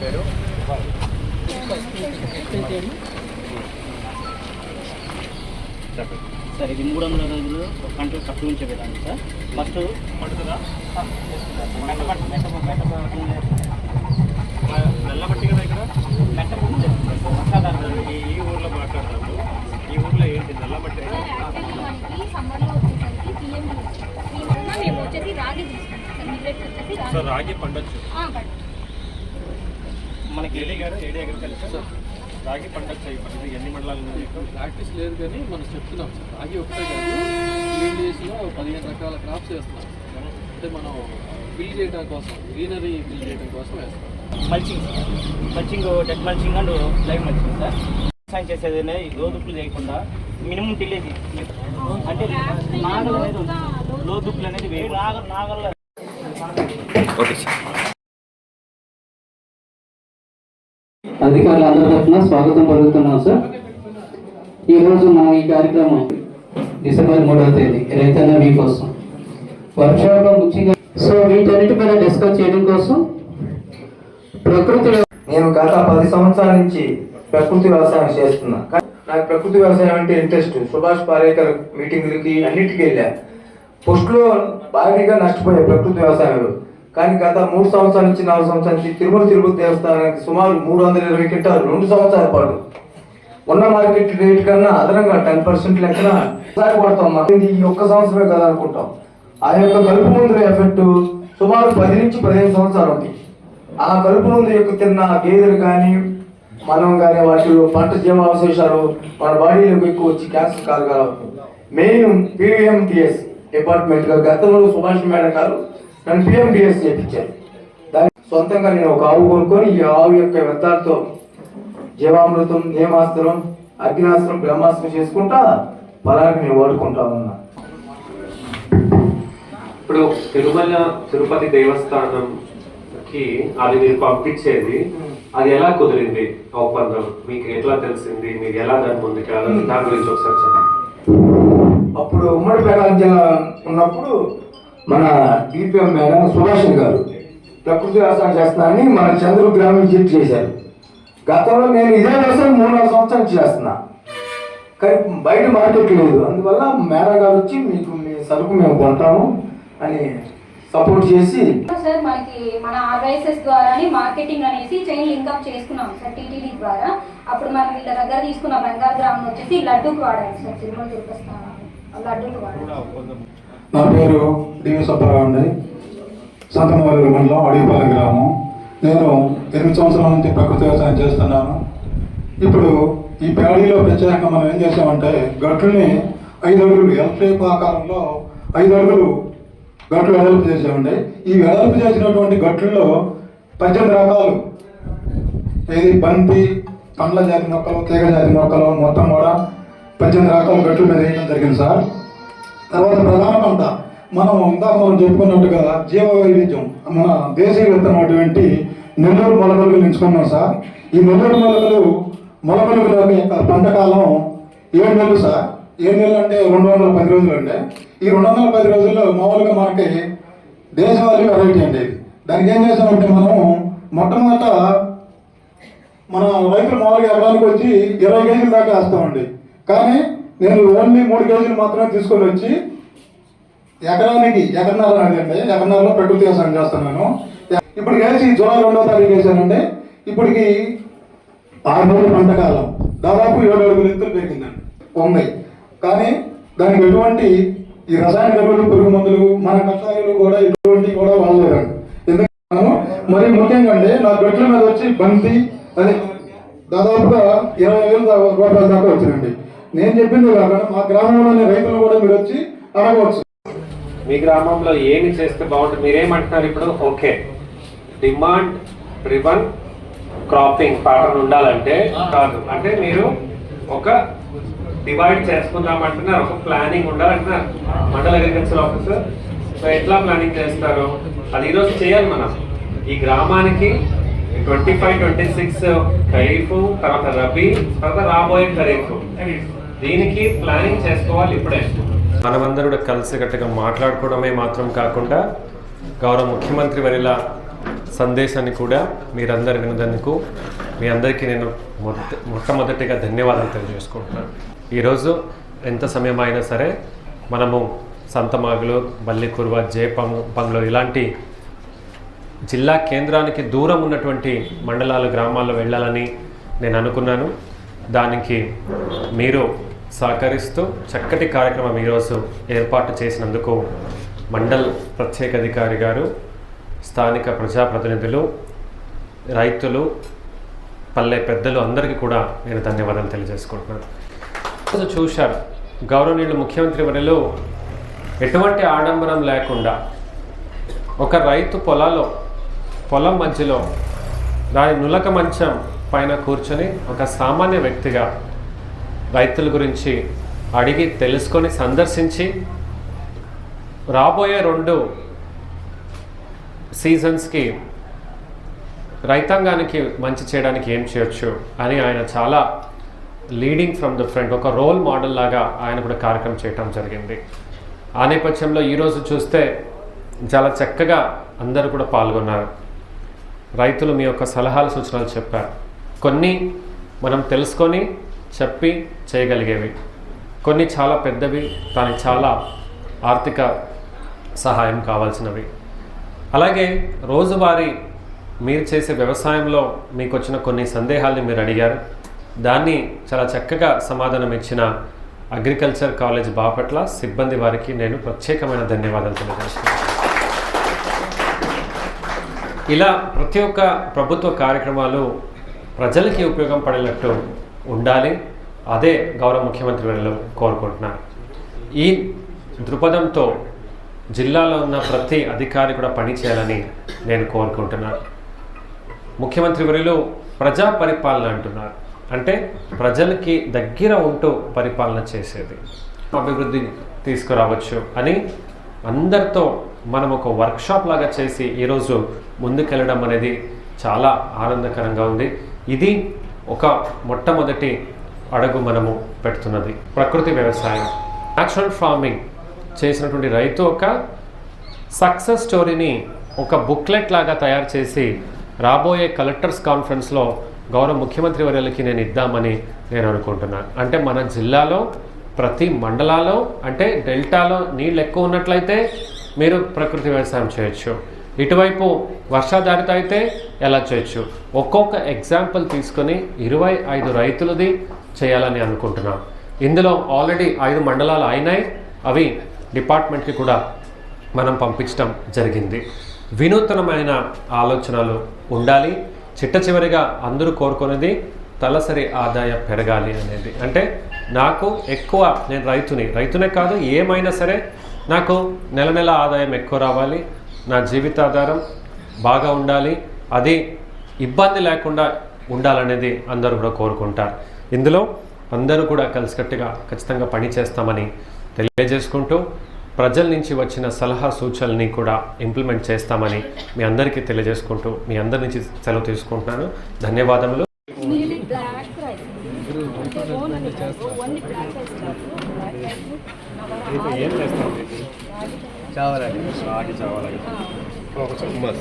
పేరు? చెప్పండి సార్ ఇది మూడు వందల రోజులు ఒక గంటలు తక్కువ ఉంచే విధానం సార్. ఫస్ట్ పడుతుందా? మెట్టపట్టు వర్షాధారం ఈ ఊర్లో ఈ ఊర్లో ఏంటి వచ్చేసి రాగి పండొచ్చు. ఏడీ గారు ఏడీ అగ్రికల్చర్. రాగి పండొచ్చు ఇప్పుడు ఎన్ని మండలాలు? ప్రాక్టీస్ లేదు కానీ మనం చెప్తున్నాం సార్. రాగి ఒకటే కాదు ఏడు డేస్లో పదిహేను రకాల క్రాప్స్ వేస్తున్నాం సార్. అంటే మనం బిల్ చేయడం కోసం గ్రీనరీ బిల్ చేయడం కోసం వేస్తాం mulching mulching dead mulching and live mulching sir వ్యవసాయం చేసేది అనేది లోదుప్పులు చేయకుండా మినిమం టిల్లేజ్ అంటే నాగలు అనేది. లోదుప్పులు అనేది వేరు నాగ నాగల్లో అధికారులందరి తరఫున స్వాగతం పలుకుతున్నాం సార్. ఈరోజు మన ఈ కార్యక్రమం డిసెంబర్ మూడవ తేదీ రైతన్న మీ కోసం. వర్క్షాప్లో ముఖ్యంగా సో వీటన్నిటిపైన డిస్కస్ చేయడం కోసం ప్రకృతిలో నేను గత పది సంవత్సరాల నుంచి ప్రకృతి వ్యవసాయం చేస్తున్నా. నాకు ప్రకృతి వ్యవసాయం అంటే ఇంట్రెస్ట్. సుభాష్ పారేకర్ మీటింగ్లకి అన్నిటికీ వెళ్ళా. పోస్ట్లో భారీగా నష్టపోయా ప్రకృతి వ్యవసాయంలో. కానీ గత మూడు సంవత్సరాల నుంచి నాలుగు సంవత్సరాల నుంచి తిరుమల తిరుపతి దేవస్థానానికి సుమారు మూడు వందల ఇరవై కింటాలు రెండు సంవత్సరాల పాటు. ఉన్న మార్కెట్ రేట్ కన్నా అదనంగా టెన్ పర్సెంట్ లెక్కన సహాయపడతాం ఇది ఈ ఒక్క సంవత్సరమే కదా అనుకుంటాం. ఆ యొక్క కలుపు ముందు ఎఫెక్ట్ సుమారు పది నుంచి పదిహేను సంవత్సరాలు ఉంది ఆ కలుపు ముందు యొక్క తిన్న గేదెలు కానీ మనం కానీ వాటిలో పంట జీవావశేషాలు మన బాడీలోకి ఎక్కువ వచ్చి క్యాన్సర్ కారకాలు మెయిన్ పిఎండిఎస్ డిపార్ట్మెంట్ గతంలో సుభాష్ మేడం గారు నన్ను పిఎండిఎస్ చేయించారు దాని సొంతంగా నేను ఒక ఆవు కొనుక్కొని ఈ ఆవు యొక్క వ్యర్థాలతో జీవామృతం నియమాస్త్రం అగ్నాస్త్రం బ్రహ్మాస్త్రం చేసుకుంటా పొలానికి నేను వాడుకుంటా ఉన్నా. ఇప్పుడు తిరుమల తిరుపతి దేవస్థానంకి అది మీరు పంపించేది అది ఎలా కుదిరింది ఒప్పందం? మీకు ఎట్లా తెలిసింది? మీకు ఎలా దాని ముందుకెళ్ళాలి? దాని గురించి ఒకసారి చెప్పండి. అప్పుడు ఉమ్మడి ప్రకాశం జిల్లా ఉన్నప్పుడు మన డిపిఎం మేడం సుభాషణ్ గారు. ప్రకృతి వ్యవసాయం చేస్తున్నానని మన చంద్ర గ్రామం విజిట్ చేశారు. గతంలో నేను ఇదే వ్యవసాయం మూడు నాలుగు సంవత్సరాలు చేస్తున్నా. కానీ బయట మార్కెట్ లేదు. అందువల్ల మేడం గారు వచ్చి మీకు మీ సరుకు మేము కొంటాము అని సపోర్ట్ చేసి సార్ మనకి మన ఆర్వైసెస్ ద్వారానే మార్కెటింగ్ అనేసి చైన్ లింక్అప్ చేసుకున్నాం సార్ టీటీడీ ద్వారా. అప్పుడు మనం వీళ్ళ దగ్గర తీసుకున్న బంగారు గ్రామం వచ్చేసి లడ్డూకి వాడాలి సార్ తిరుమల తిరుపతి స్థానం లడ్డూకి వాడాలి. నా పేరు డివి సుబ్బారావు అండి. సంతమవల్లి మండలం అడవిపాలెం గ్రామం. నేను ఎనిమిది సంవత్సరాల నుంచి ప్రకృతి వ్యవసాయం చేస్తున్నాను. ఇప్పుడు ఈ ప్యాడీలో ప్రత్యేకంగా మనం ఏం చేసామంటే గట్లని ఐదు అడుగులు ఎల్ షేప్ ఆకారంలో ఐదు అడుగులు గట్లు వెడల్పు చేసామండి ఈ వెడల్పు చేసినటువంటి గట్లలో పద్దెనిమిది రకాలు. ఇది బంతి పండ్ల జాతి మొక్కలు తీగ జాతి మొక్కలు మొత్తం కూడా పద్దెనిమిది రకాల గట్లు మీద వేయడం జరిగింది సార్. తర్వాత ప్రధాన పంట మనం ఇందాక మనం చెప్పుకున్నట్టుగా జీవ వైవిధ్యం మన దేశీయ విత్తనం అటువంటి నెల్లూరు మొలకలు ఎంచుకున్నాం సార్. ఈ నెల్లూరు మొలకలు మొలకలు యొక్క పంట కాలం ఏడు నెలలు సార్. ఏడు నెలలు అంటే రెండు వందల పది రోజులు అండి. ఈ రెండు వందల పది రోజుల్లో మామూలుగా మనకి దేశవాళీ వెరైటీ అండి ఇది. దానికి ఏం చేసామంటే మనం మొట్టమొదట మన రైతులు మామూలుగా ఎకరానికి వచ్చి ఇరవై కేజీల దాకా వేస్తామండి. కానీ నేను ఓన్లీ మూడు కేజీలు మాత్రమే తీసుకొని వచ్చి ఎకరానికి ఎకరన్నర అంటే ఎకరన్నరలో ప్రకృతి వ్యవసాయం చేస్తున్నాను. ఇప్పుడు వేసి జూలై రెండో తారీఖు వేసానంటే ఇప్పటికి ఆరు నెలల పంట కాలం. దాదాపు ఏడు అడుగులు ఎత్తులు పెరిగిందండి. ఉంది కానీ దానికి ఎటువంటి ఈ రసాయన ఎరువులు పురుగు మందులు మన కషాయాలు కూడా ఎటువంటి కూడా వాడలేదండి. ఎందుకంటే మరి ముఖ్యంగా అండి నా గట్ల మీద వచ్చి బంతి అదే దాదాపుగా ఇరవై వేలు రూపాయల దాకా వచ్చినండి నేను చెప్పింది కాకుండా మా గ్రామంలోనే రైతులు కూడా మీరు వచ్చి అడగవచ్చు. మీ గ్రామంలో ఏమి చేస్తే బాగుంటుంది? మీరేమంటున్నారు ఇప్పుడు? ఓకే. డిమాండ్ రిబన్ క్రాపింగ్ ప్యాటర్న్ ఉండాలంటే కాదు. అంటే మీరు ఒక డివైడ్ చేసుకుందామంటున్నారు ఒక ప్లానింగ్ ఉండాలంటున్నారు. మండల అగ్రికల్చర్ ఆఫీసర్ సో ఎట్లా ప్లానింగ్ చేస్తారు? అది ఈరోజు చేయాలి మనం. ఈ గ్రామానికి twenty five twenty six kharif తర్వాత రబీ తర్వాత రాబోయే ఖరీఫ్. దీనికి ప్లానింగ్ చేసుకోవాలి ఇప్పుడే. మనమందరూ కూడా కలిసికట్టుగా మాట్లాడుకోవడమే మాత్రం కాకుండా గౌరవ ముఖ్యమంత్రి వరిలా సందేశాన్ని కూడా మీరందరు వినదందుకు మీ అందరికీ నేను మొట్టమొదటిగా ధన్యవాదాలు తెలియజేసుకుంటున్నాను. ఈరోజు ఎంత సమయం అయినా సరే మనము సంతమాగులు బల్లికురువ జేపము బంగ్లో ఇలాంటి జిల్లా కేంద్రానికి దూరం ఉన్నటువంటి మండలాలు గ్రామాల్లో వెళ్ళాలని నేను అనుకున్నాను. దానికి మీరు సహకరిస్తూ చక్కటి కార్యక్రమం ఈరోజు ఏర్పాటు చేసినందుకు మండల్ ప్రత్యేక అధికారి గారు స్థానిక ప్రజాప్రతినిధులు రైతులు పల్లె పెద్దలు అందరికీ కూడా నేను ధన్యవాదాలు తెలియజేసుకుంటున్నాను. ఈరోజు చూశారు గౌరవనీయులు ముఖ్యమంత్రి వర్యులు ఎటువంటి ఆడంబరం లేకుండా ఒక రైతు పొలాలో పొలం మధ్యలో దాని నులక మంచం పైన కూర్చొని ఒక సామాన్య వ్యక్తిగా రైతుల గురించి అడిగి తెలుసుకొని సందర్శించి రాబోయే రెండు సీజన్స్కి రైతాంగానికి మంచి చేయడానికి ఏం చేయొచ్చు అని ఆయన చాలా లీడింగ్ ఫ్రమ్ ద ఫ్రంట్ ఒక రోల్ మోడల్ లాగా ఆయన కూడా కార్యక్రమం చేయటం జరిగింది. ఆ నేపథ్యంలో ఈరోజు చూస్తే చాలా చక్కగా అందరూ కూడా పాల్గొన్నారు. రైతులు మీ యొక్క సలహాలు సూచనలు చెప్పారు. కొన్ని మనం తెలుసుకొని చెప్పి చేయగలిగేవి. కొన్ని చాలా పెద్దవి దానికి చాలా ఆర్థిక సహాయం కావాల్సినవి. అలాగే రోజువారీ మీరు చేసే వ్యవసాయంలో మీకు వచ్చిన కొన్ని సందేహాల్ని మీరు అడిగారు. దాన్ని చాలా చక్కగా సమాధానం ఇచ్చిన అగ్రికల్చర్ కాలేజ్ బాపట్ల సిబ్బంది వారికి నేను ప్రత్యేకమైన ధన్యవాదాలు తెలియజేస్తున్నాను. ఇలా ప్రతి ఒక్క ప్రభుత్వ కార్యక్రమాలు ప్రజలకి ఉపయోగం పడేటట్టు ఉండాలి. అదే గౌరవ ముఖ్యమంత్రి వర్యులు కోరుకుంటున్నాను ఈ దృక్పథంతో జిల్లాలో ఉన్న ప్రతి అధికారి కూడా పనిచేయాలని నేను కోరుకుంటున్నాను. ముఖ్యమంత్రి వర్యులు ప్రజా పరిపాలన అంటున్నారు. అంటే ప్రజలకి దగ్గర ఉంటూ పరిపాలన చేసేది. అభివృద్ధి తీసుకురావచ్చు అని అందరితో మనం ఒక వర్క్షాప్ లాగా చేసి ఈరోజు ముందుకెళ్ళడం అనేది చాలా ఆనందకరంగా ఉంది. ఇది ఒక మొట్టమొదటి అడుగు మనము పెడుతున్నది ప్రకృతి వ్యవసాయం. న్యాచురల్ ఫార్మింగ్ చేసినటువంటి రైతు ఒక సక్సెస్ స్టోరీని ఒక బుక్లెట్ లాగా తయారు చేసి రాబోయే కలెక్టర్స్ కాన్ఫరెన్స్లో గౌరవ ముఖ్యమంత్రి వర్యులకి నేను ఇద్దామని నేను అనుకుంటున్నాను అంటే మన జిల్లాలో ప్రతి మండలాలో అంటే డెల్టాలో నీళ్ళు ఎక్కువ ఉన్నట్లయితే మీరు ప్రకృతి వ్యవసాయం చేయొచ్చు. ఇటువైపు వర్షాధారిత అయితే ఎలా చేయొచ్చు? ఒక్కొక్క ఎగ్జాంపుల్ తీసుకొని ఇరవై ఐదు రైతులది చేయాలని అనుకుంటున్నాం. ఇందులో ఆల్రెడీ ఐదు మండలాలు అయినాయి. అవి డిపార్ట్మెంట్కి కూడా మనం పంపించడం జరిగింది. వినూతనమైన ఆలోచనలు ఉండాలి. చిట్ట చివరిగా అందరూ కోరుకునేది తలసరి ఆదాయం పెరగాలి అనేది. అంటే నాకు ఎక్కువ నేను రైతుని రైతునే కాదు ఏమైనా సరే నాకు నెల నెల ఆదాయం ఎక్కువ రావాలి. నా జీవితాధారం బాగా ఉండాలి. అది ఇబ్బంది లేకుండా ఉండాలనేది అందరూ కూడా కోరుకుంటారు. ఇందులో అందరూ కూడా కలిసికట్టుగా ఖచ్చితంగా పని చేస్తామని తెలియజేసుకుంటూ ప్రజల నుంచి వచ్చిన సలహా సూచనల్ని కూడా ఇంప్లిమెంట్ చేస్తామని మీ అందరికీ తెలియజేసుకుంటూ మీ అందరి నుంచి సెలవు తీసుకుంటున్నాను. ధన్యవాదములు. ఏం చేస్తాం చావాలి.